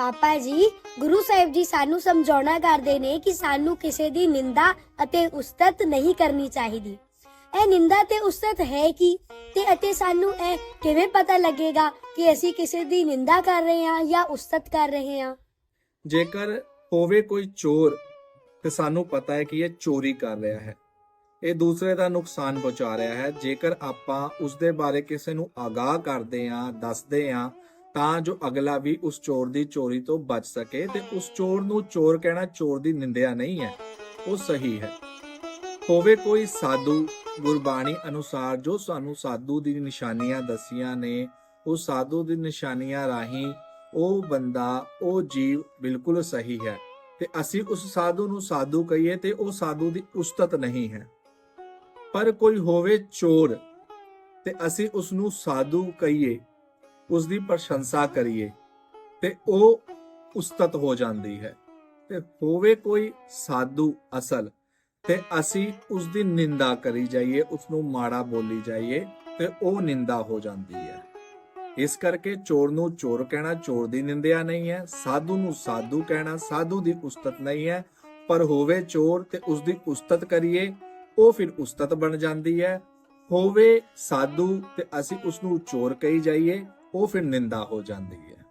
ਪਾਪਾ ਜੀ, ਗੁਰੂ ਸਾਹਿਬ ਜੀ ਸਾਨੂੰ ਸਮਝਾਉਣਾ ਕਰਦੇ ਨੇ ਕਿ ਸਾਨੂੰ ਕਿਸੇ ਦੀ ਨਿੰਦਾ ਅਤੇ ਉਸਤਤ ਨਹੀਂ ਕਰਨੀ ਚਾਹੀਦੀ। ਇਹ ਨਿੰਦਾ ਤੇ ਉਸਤਤ ਹੈ ਕੀ? ਤੇ ਅਤੇ ਸਾਨੂੰ ਇਹ ਕਿਵੇਂ ਪਤਾ ਲੱਗੇਗਾ ਕਿ ਅਸੀਂ ਕਿਸੇ ਦੀ ਨਿੰਦਾ ਕਰ ਰਹੇ ਹਾਂ ਜਾਂ ਉਸਤਤ ਕਰ ਰਹੇ ਹਾਂ? ਜੇਕਰ ਹੋਵੇ ਕੋਈ ਚੋਰ, ਤੇ ਸਾਨੂੰ ਪਤਾ ਹੈ ਕਿ ਇਹ ਚੋਰੀ ਕਰ ਰਿਹਾ ਹੈ। ਇਹ ਦੂਸਰੇ ਦਾ ਨੁਕਸਾਨ ਪਹੁੰਚਾ ਰਿਹਾ ਹੈ। ਜੇਕਰ ਆਪਾਂ ਉਸ ਦੇ ਬਾਰੇ ਕਿਸੇ ਨੂੰ ਆਗਾਹ ਕਰਦੇ ਹਾਂ, ਦੱਸਦੇ ਹਾਂ ਤਾਂ ਜੋ ਅਗਲਾ ਵੀ ਉਸ ਚੋਰ ਦੀ ਚੋਰੀ ਤੋਂ ਬਚ ਸਕੇ ਤੇ ਉਸ ਚੋਰ ਨੂੰ ਚੋਰ ਕਹਿਣਾ ਚੋਰ ਦੀ ਨਿੰਦਿਆ ਨਹੀਂ ਹੈ, ਉਹ ਸਹੀ ਹੈ। ਹੋਵੇ ਕੋਈ ਸਾਧੂ ਗੁਰਬਾਣੀ ਅਨੁਸਾਰ ਜੋ ਸਾਨੂੰ ਸਾਧੂ ਦੀ ਨਿਸ਼ਾਨੀਆਂ ਦਸੀਆਂ ਨੇ, ਉਹ ਸਾਧੂ ਦੀ ਨਿਸ਼ਾਨੀਆਂ ਰਾਹੀਂ ਉਹ ਬੰਦਾ, ਉਹ ਜੀਵ ਬਿਲਕੁਲ ਸਹੀ ਹੈ ਤੇ ਅਸੀਂ ਉਸ ਸਾਧੂ ਨੂੰ ਸਾਧੂ ਕਹੀਏ ਤੇ ਉਹ ਸਾਧੂ ਦੀ ਉਸਤਤ ਨਹੀਂ ਹੈ। ਪਰ ਕੋਈ ਹੋਵੇ ਚੋਰ ਤੇ ਅਸੀਂ ਉਸ ਨੂੰ ਸਾਧੂ ਕਹੀਏ ਉਸ ਦੀ ਪ੍ਰਸ਼ੰਸਾ ਕਰੀਏ ਤੇ ਉਹ ਉਸਤਤ ਹੋ ਜਾਂਦੀ ਹੈ। ਤੇ ਹੋਵੇ ਕੋਈ ਸਾਧੂ ਅਸਲ, ਤੇ ਅਸੀਂ ਉਸ ਦੀ ਨਿੰਦਾ ਕਰੀ ਜਾਈਏ ਉਸ ਨੂੰ ਮਾੜਾ ਬੋਲੀ ਜਾਈਏ, ਤੇ ਉਹ ਨਿੰਦਾ ਹੋ ਜਾਂਦੀ ਹੈ। ਇਸ ਕਰਕੇ ਚੋਰ ਨੂੰ ਚੋਰ ਕਹਿਣਾ, ਚੋਰ ਦੀ ਨਿੰਦਿਆ ਨਹੀਂ ਹੈ, ਸਾਧੂ ਨੂੰ ਸਾਧੂ ਕਹਿਣਾ, ਸਾਧੂ ਦੀ ਉਸਤਤ ਨਹੀਂ ਹੈ, ਪਰ ਹੋਵੇ ਚੋਰ ਤੇ ਉਸ ਦੀ ਉਸਤਤ ਕਰੀਏ, ਉਹ ਫਿਰ ਉਸਤਤ ਬਣ ਜਾਂਦੀ ਹੈ। ਹੋਵੇ ਸਾਧੂ ਤੇ ਅਸੀਂ ਉਸ ਨੂੰ ਚੋਰ ਕਹੀ ਜਾਈਏ ਉਹ ਫਿਰ ਨਿੰਦਾ ਹੋ ਜਾਂਦੀ ਹੈ।